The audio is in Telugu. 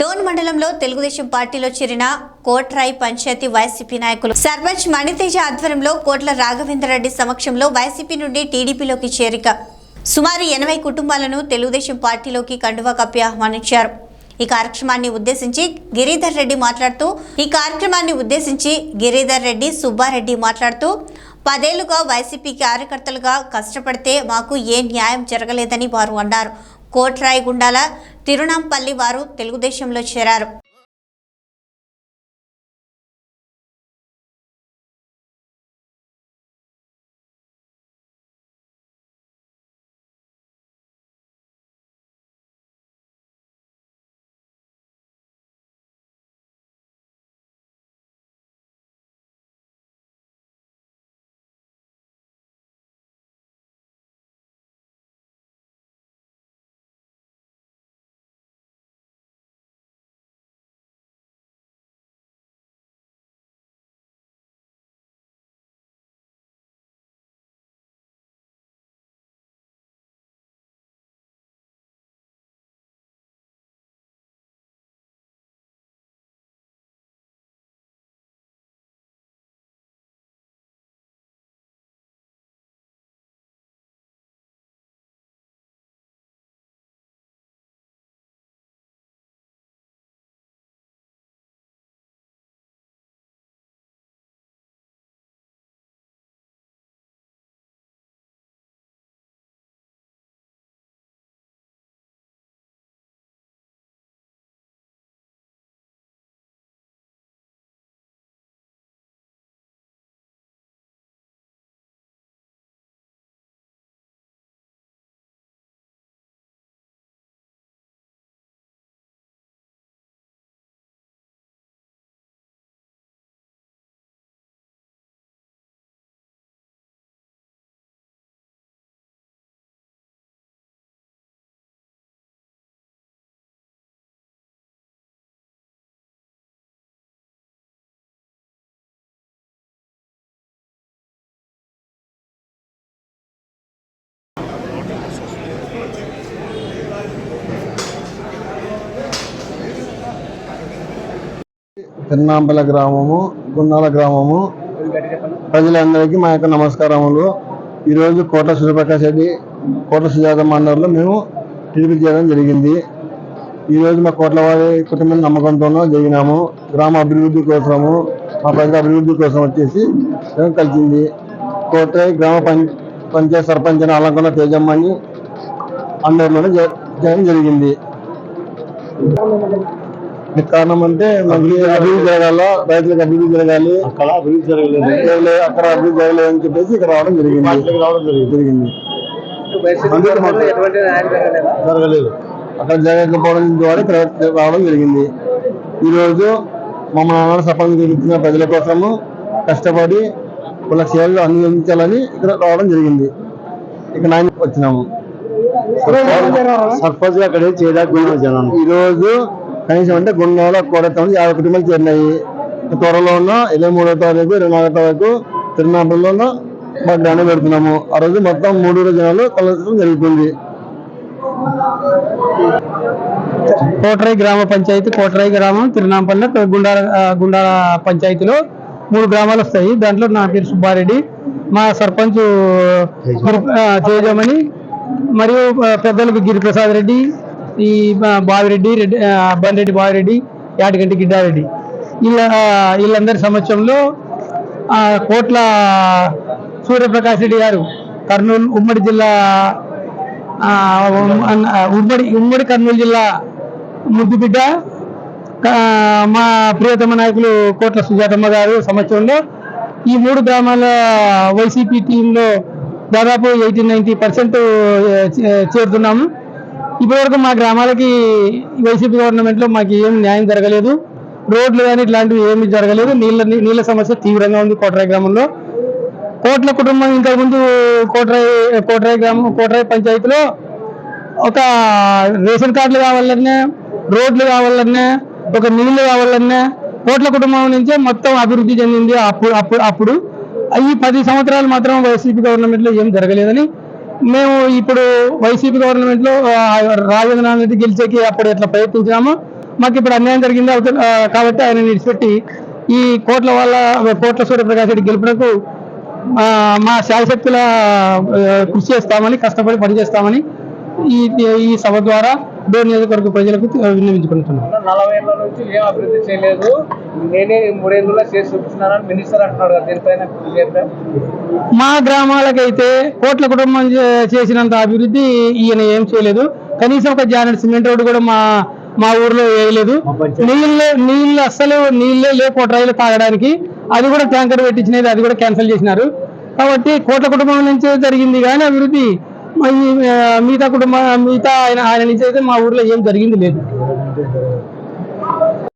డోన్ మండలంలో తెలుగుదేశం పార్టీలో చేరిన కోట్రాయి పంచాయతీ వైసీపీ నాయకులు సర్పంచ్ మణితేజ ఆధ్వర్యంలో కోట్ల రాఘవేంద్రరెడ్డి సమక్షంలో వైసీపీ నుండి టీడీపీలోకి చేరిక. సుమారు ఎనభై కుటుంబాలను తెలుగుదేశం పార్టీలోకి కండువా కప్పి ఆహ్వానించారు. ఈ కార్యక్రమాన్ని ఉద్దేశించి గిరిధర్ రెడ్డి మాట్లాడుతూ ఈ కార్యక్రమాన్ని ఉద్దేశించి గిరిధర్ రెడ్డి సుబ్బారెడ్డి మాట్లాడుతూ పదేళ్ళుగా వైసీపీ కార్యకర్తలుగా కష్టపడితే మాకు ఏ న్యాయం జరగలేదని వారు అన్నారు. కోట్రాయిగుండాల తిరునాంపల్లి వారు తెలుగుదేశంలో చేరారు. తిరునాంపల గ్రామము గుండాల గ్రామము. ప్రజలందరికీ మా యొక్క నమస్కారములు. ఈరోజు కోట సూర్యప్రకాష్ రెడ్డి కోట సుజాత మండలంలో మేము టీడీపీ చేయడం జరిగింది. ఈరోజు మా కోట్ల వారి కుటుంబం నమ్మకంతోనూ జరిగినాము. గ్రామ అభివృద్ధి కోసము మా ప్రజల అభివృద్ధి కోసం వచ్చేసి మేము కలిసింది. కోట గ్రామ పం పంచాయత్ సర్పంచ్ అని అలంకొండ తేజమ్మని అందరిలోనే చేయడం జరిగింది. కారణం అంటే మనకి అభివృద్ధి జరగాల. రైతులకు అభివృద్ధి జరగాలి. అక్కడ అభివృద్ధి జరగలేదు. జరగలేదు, అక్కడ అభివృద్ధి జరగలేదు అని చెప్పేసి ఇక్కడ రావడం జరిగింది. రావడం జరిగింది. జరగలేదు. అక్కడ జరగకపోవడం ద్వారా ఇక్కడ రావడం జరిగింది. ఈ రోజు మమ్మల్ని సర్పంచ్ ఇచ్చిన ప్రజల కోసము కష్టపడి వాళ్ళ సేవలు అందించాలని ఇక్కడ రావడం జరిగింది. ఇక్కడ నాయన వచ్చినాము. సర్పంచ్ అక్కడ చేయడానికి జనం ఈ రోజు కనీసం అంటే గుండంలో కోడెత్త మంది యాభై కుటుంబాలు చేరినాయి. త్వరలో ఉన్న ఇరవై మూడో తారీఖు ఇరవై నాలుగో తారీఖు తిరునాపల్లిలో మాకు ధ్యానం పెడుతున్నాము. ఆ రోజు మొత్తం మూడు రోజు జనాలు కలవడం జరుగుతుంది. కోటరాయి గ్రామ పంచాయతీ కోటరాయి గ్రామం తిరునాంపల్లి గుండాల గుండాల పంచాయతీలో మూడు గ్రామాలు వస్తాయి. దాంట్లో నా పేరు సుబ్బారెడ్డి మా సర్పంచ్ తేజమణి మరియు పెద్దలకు గిరిప్రసాద్ రెడ్డి ఈ బావిరెడ్డి రెడ్డి బండిరెడ్డి బావిరెడ్డి యాటిగంటి గిడ్డారెడ్డి. వీళ్ళ వీళ్ళందరి సమక్షంలో కోట్ల సూర్యప్రకాష్ రెడ్డి గారు కర్నూలు ఉమ్మడి జిల్లా ఉమ్మడి ఉమ్మడి కర్నూలు జిల్లా ముద్దుబిడ్డ మా ప్రియతమ నాయకులు కోట్ల సుజాతమ్మ గారు సమక్షంలో ఈ మూడు గ్రామాల వైసీపీ టీంలో దాదాపు ఎయిటీ నైంటీ పర్సెంట్ చేరుతున్నాము. ఇప్పటివరకు మా గ్రామాలకి వైసీపీ గవర్నమెంట్లో మాకు ఏం న్యాయం జరగలేదు. రోడ్లు కానీ ఇట్లాంటివి ఏమి జరగలేదు. నీళ్ళ నీళ్ళ సమస్య తీవ్రంగా ఉంది కోటరాయి గ్రామంలో. కోట్ల కుటుంబం ఇంతకుముందు కోటరాయి కోటరాయి గ్రామం కోటరాయి పంచాయతీలో ఒక రేషన్ కార్డులు కావాలన్నా రోడ్లు కావాలన్నా ఒక నీళ్ళు కావాలన్నా కోట్ల కుటుంబం నుంచే మొత్తం అభివృద్ధి చెందింది అప్పుడు అప్పుడు అప్పుడు. ఈ పది సంవత్సరాలు మాత్రం వైసీపీ గవర్నమెంట్లో ఏం జరగలేదని మేము ఇప్పుడు వైసీపీ గవర్నమెంట్లో ఆ, రాజేంద్రనాథ్ రెడ్డి గెలిచేకి అప్పుడు ఎట్లా ప్రయత్నించినామో మాకు ఇప్పుడు అన్యాయం జరిగింది కాబట్టి ఆయన విడిచిపెట్టి ఈ కోట్ల వల్ల కోట్ల సూర్యప్రకాష్ రెడ్డి గెలుపునకు మా శాయశక్తుల కృషి చేస్తామని కష్టపడి పనిచేస్తామని ఈ ఈ సభ ద్వారా డోర్ నియోజకవర్గ ప్రజలకు విన్నవించుకుంటున్నాం. నలభై ఏళ్ళ నుంచి ఏం అభివృద్ధి చేయలేదు. నేనే మూడేళ్ళలో చేసి చూపిస్తున్నానని మినిస్టర్ అంటున్నాడు దీనిపైన? మా గ్రామాలకైతే కోట్ల కుటుంబం చేసినంత అభివృద్ధి ఈయన ఏం చేయలేదు. కనీసం ఒక జానెట్ సిమెంట్ రోడ్డు కూడా మా మా ఊర్లో వేయలేదు. నీళ్ళే నీళ్ళు అస్సలు నీళ్ళే లేవు రైలు తాగడానికి. అది కూడా ట్యాంకర్ పెట్టించినది అది కూడా క్యాన్సిల్ చేసినారు. కాబట్టి కోట్ల కుటుంబం నుంచే జరిగింది కానీ అభివృద్ధి మిగతా కుటుంబం మిగతా ఆయన ఆయన నుంచి అయితే మా ఊర్లో ఏం జరిగింది లేదు.